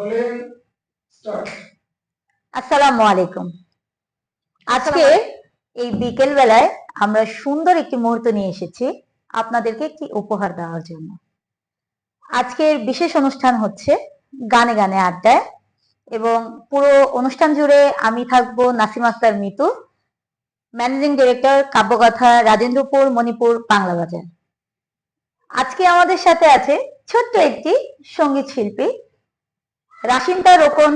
বলেন স্টার্ট আসসালামু আলাইকুম। আজকে এই বিকেল বেলায় আমরা সুন্দর একটি মুহূর্ত নিয়ে এসেছি আপনাদেরকে একটি উপহার দেওয়ার জন্য। আজকের বিশেষ অনুষ্ঠান হচ্ছে গানে গানে আড্ডায় এবং পুরো অনুষ্ঠান জুড়ে আমি থাকব নাসিম আক্তার মিতু ম্যানেজিং ডিরেক্টর কাব্যকথা রাজেন্দ্রপুর মণিপুর বাংলা বাজার। আজকে আমাদের সাথে আছে ছোট্ট একটি সংগীত শিল্পী রাশিন্তা রোকন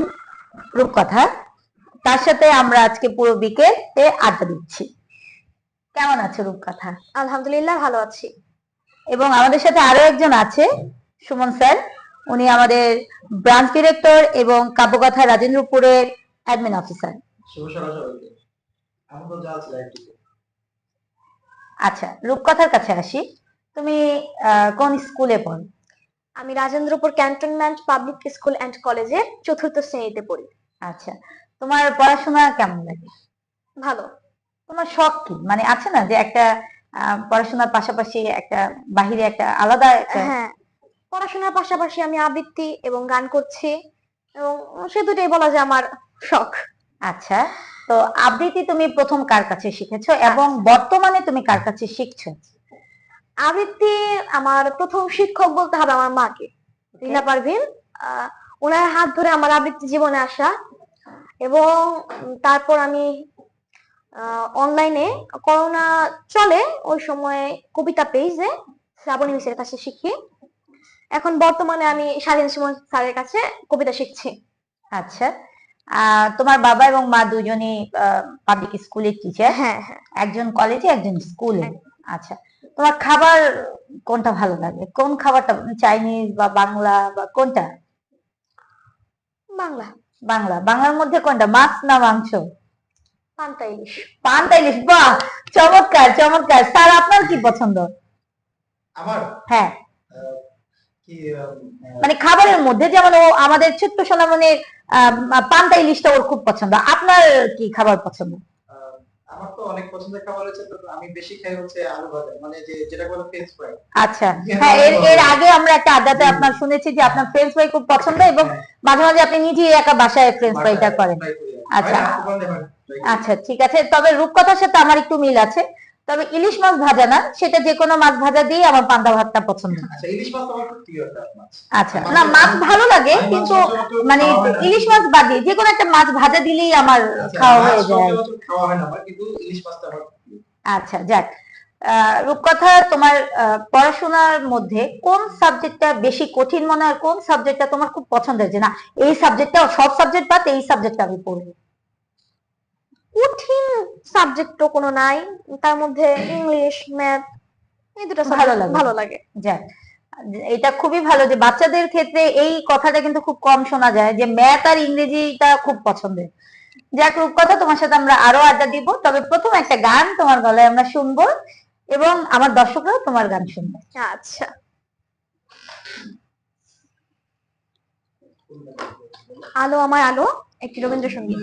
রূপকথা। তার সাথে আমরা আজকে পুরো বিকেল এ আড্ডা দিচ্ছি। কেমন আছে রূপকথা? আলহামদুলিল্লাহ ভালো আছি। এবং আমাদের সাথে আরও একজন আছে সুমন স্যার। উনি আমাদের ব্রাঞ্চ ডিরেক্টর এবং কাব্যকথা রাজেন্দ্রপুরের অ্যাডমিন অফিসার। আচ্ছা রূপকথার কাছে আসি। তুমি কোন স্কুলে পড়ো? আমি Rajendrapur cantonment public school and কলেজের চতুর্থ শ্রেণীতে পড়ি। আচ্ছা তোমার পড়াশোনা কেমন লাগে? ভালো। তোমার শখ কি? মানে আছে না যে একটা পড়াশোনার পাশাপাশি একটা বাহিরে একটা আলাদা হ্যাঁ পড়াশোনার পাশাপাশি আমি আবৃত্তি এবং গান করছি এবং সে দুটোই বলা যায় আমার শখ। আচ্ছা তো আবৃত্তি তুমি প্রথম কার কাছে শিখেছো এবং বর্তমানে তুমি কার কাছে শিখছো? আবৃত্তি আমার প্রথম শিক্ষক বলতে হবে আমার মাকে। রিনা পারভিন ওনার হাত ধরে আমার আবৃত্তি জীবনে আসা এবং তারপর আমি অনলাইনে করোনা চলে ওই সময় কবিতা পেজে শ্রাবণী মিসের কাছে শিখি। এখন বর্তমানে আমি স্বাধীন সুমন স্যারের কাছে কবিতা শিখছি। আচ্ছা। তোমার বাবা এবং মা দুজনই পাবলিক স্কুলের টিচার হ্যাঁ হ্যাঁ। একজন কলেজে একজন স্কুলে আচ্ছা। তোমার খাবার কোনটা ভালো লাগে? কোন খাবারটা চাইনিজ বা বাংলা বা কোনটা? বাংলা। বাংলা। বাংলার মধ্যে কোনটা মাছ না মাংস? পান্তা ইলিশ। পান্তা ইলিশ বাহ! চমৎকার চমৎকার। স্যার আপনার কি পছন্দ? আমার? হ্যাঁ। মানে খাবারের মধ্যে যেমন ও আমাদের ছোট্ট সোনামণির আহ, পান্তা ইলিশটা ওর খুব পছন্দ। আপনার কি খাবার পছন্দ? আমার তো অনেক পছন্দের খাবার হচ্ছে তো আমি বেশি খাই হচ্ছে আলু ভাজা মানে যে যেটা বলে ফ্রেঞ্চ ফ্রাই আচ্ছা। হ্যাঁ এর এর আগে আমরা একটা আড্ডাতে আপনার শুনেছি যে আপনার ফ্রেঞ্চ ফ্রাই খুব পছন্দ এবং মাঝে মাঝে আপনি নিজেই একা বাসায় ফ্রেঞ্চ ফ্রাইটা করেন। আচ্ছা। আচ্ছা ঠিক আছে। তবে রূপকথার সাথে আমার একটু মিল আছে। তবে ইলিশ মাছ ভাজা না সেটা যে কোনো মাছ ভাজা দিয়ে আমার পান্তা ভাতটা পছন্দ। আচ্ছা আচ্ছা না মাছ ভালো লাগে কিন্তু মানে। ইলিশ মাছ বাদ দিয়ে যে কোনো একটা মাছ ভাজা দিলেই আমার আচ্ছা, খাওয়া হয়ে যায়। আচ্ছা যাক। রূপকথা তোমার পড়াশোনার মধ্যে কোন সাবজেক্টটা বেশি কঠিন মনে হয় কোন সাবজেক্টটা তোমার খুব পছন্দের? যে না এই সাবজেক্টটা সব সাবজেক্ট বাদ এই সাবজেক্টটা আমি পড়ব। কঠিন সাবজেক্ট তো কোনো নাই। তার মধ্যে ইংলিশ ম্যাথ এই দুটো ভালো লাগে। ভালো লাগে। যাক এটা খুবই ভালো যে বাচ্চাদের ক্ষেত্রে এই কথাটা কিন্তু খুব কম শোনা যায় যে ম্যাথ আর ইংরেজিটা খুব পছন্দের। যাক রূপকথা তোমার সাথে আমরা আরও আড্ডা দিব। তবে প্রথম একটা গান তোমার গলায় আমরা শুনব এবং আমার দর্শকরাও তোমার গান শুনবে। আচ্ছা। আলো আমার আলো একটি রবীন্দ্রসঙ্গীত।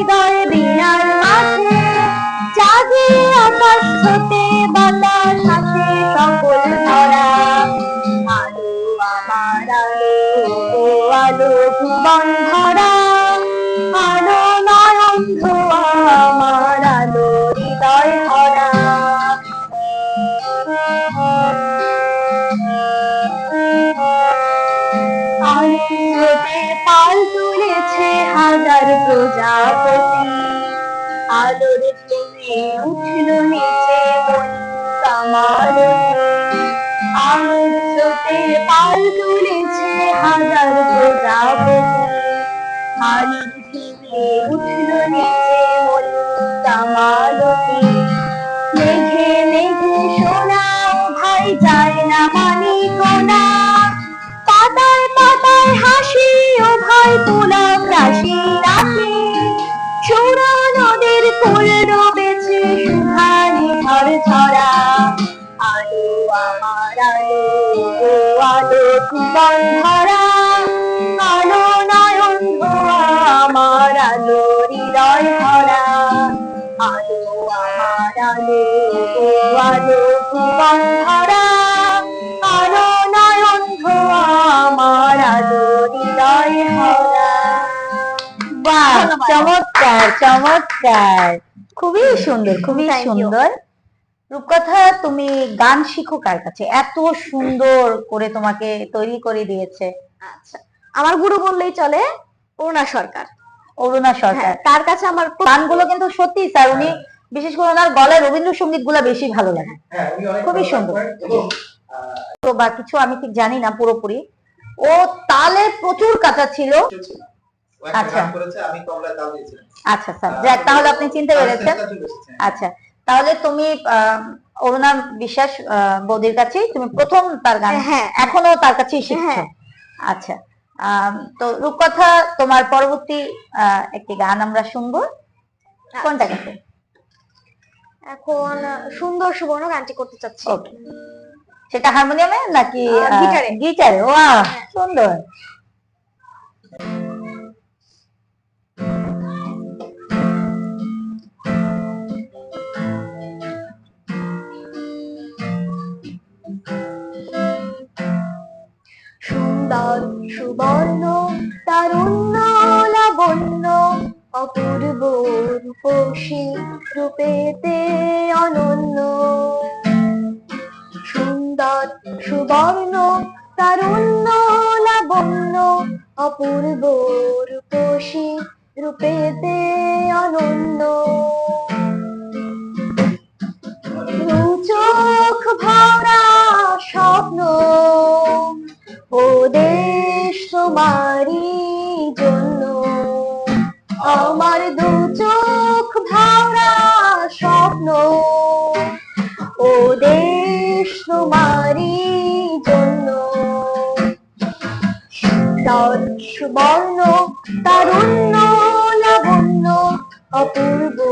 হৃদয় বিনার মাঝে জাগে আকাশ হতে পাল তুলেছে হাজার প্রজা আলোর জমে উঠল নিচে কামালো আলোর স্রোতে পাল তুলেছে হাজার প্রজাপতি। আলোর জমে উঠল নিচে ও আলো নয়ন ধোয়া আমার আলো হৃদয় ভরা আলো আমার আলো ও আলো নয়ন ধোয়া আমার আলো হৃদয় ভরা বাহ চমৎকার চমৎকার। খুবই সুন্দর খুবই সুন্দর। রূপকথা তুমি গান শিখো কার কাছে? এত সুন্দর করে তোমাকে তৈরি করে দিয়েছে। আচ্ছা। আমার গুরু বললেই চলে অরুণা সরকার। অরুণা সরকার। হ্যাঁ তার কাছে আমার গানগুলো কিন্তু সত্যি স্যার উনি বিশেষ করে ওনার গলায় রবীন্দ্রসঙ্গীতগুলা বেশি ভালো লাগে। হ্যাঁ খুবই সুন্দর। তো বা কিছু আমি ঠিক জানি না পুরোপুরি। ও তালে প্রচুর কাঁচা ছিল। আচ্ছা। আচ্ছা স্যার। যাক তাহলে আপনি চিনতে পেরেছেন। আচ্ছা। তাহলে তুমি আহ, অরুণা বিশ্বাস আহ, বৌদির কাছেই তুমি প্রথম তার গান হ্যাঁ এখনও তার কাছেই শিখছো? হ্যাঁ। আচ্ছা তো রূপকথা তোমার পরবর্তী আহ, একটি গান আমরা শুনব। কোনটা গাতে এখন সুন্দর সুবর্ণ গানটি করতে চাচ্ছি। সেটা হারমোনিয়ামে নাকি গিটারে। গিটারে? ওয়া সুন্দর। সুন্দর সুবর্ণ, তারুণ্য, লাবণ্য, অপূর্ব রূপসী রূপেতে অনন্য। সুন্দর, সুবর্ণ, তারুণ্য, লাবণ্য, অপূর্ব রূপসী রূপেতে অনন্য। চোখ ভরা তোমারই জন্য। আমার দু চোখ ভরা স্বপ্ন। ও দেশ তোমারই জন্য। সুন্দর সুবর্ণ তারুণ্য, লাবণ্য, অপূর্ব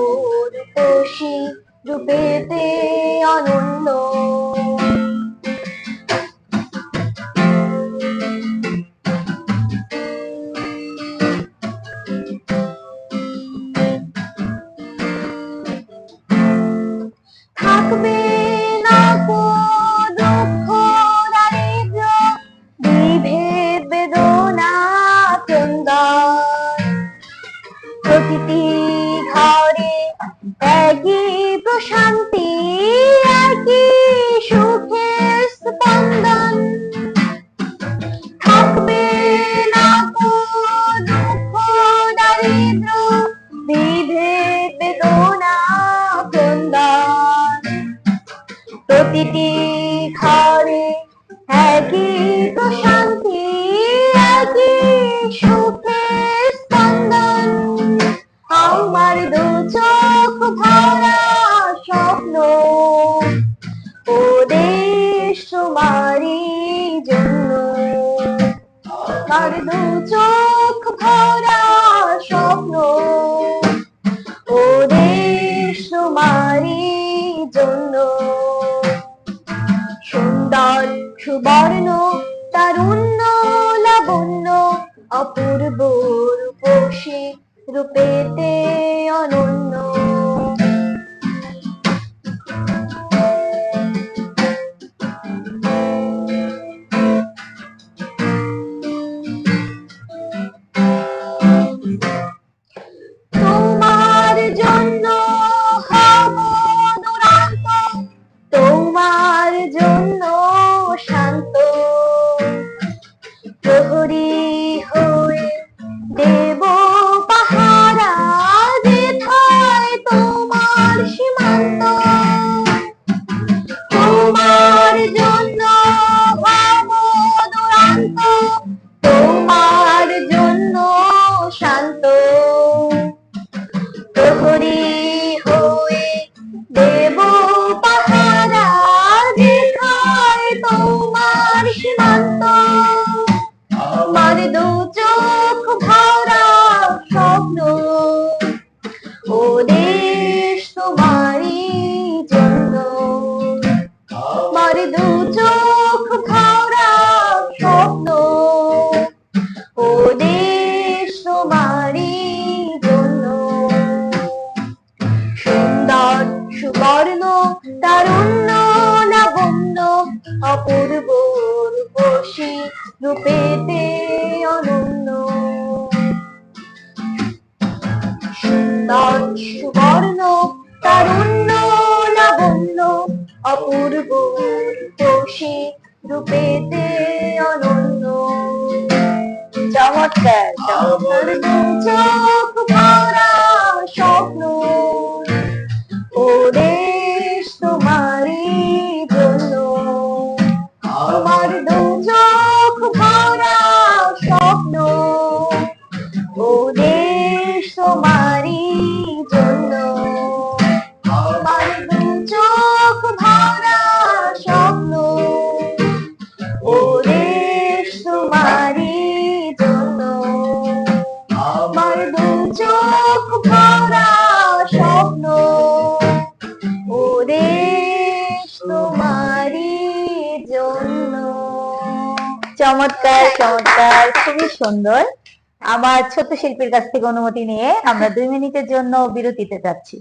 প্রতিটি ঘরে একই প্রশান্তি একই সুখের স্পন্দন। আমার দু চোখ ভরা স্বপ্ন ও দেশ তোমারই জন্য। আমার দু চোখ ভরা সুবর্ণ তারুণ্য লাবণ্য অপূর্ব রূপসী রূপেতে অনন্য। প্রহরী অপূর্ব তোষী রূপেতে অনন্য। চমৎকার চমৎকার। চমৎকার চমৎকার, খুবই সুন্দর। আমার ছোট শিল্পীর কাছ থেকে অনুমতি নিয়ে আমরা দুই মিনিটের জন্য বিরতিতে যাচ্ছি।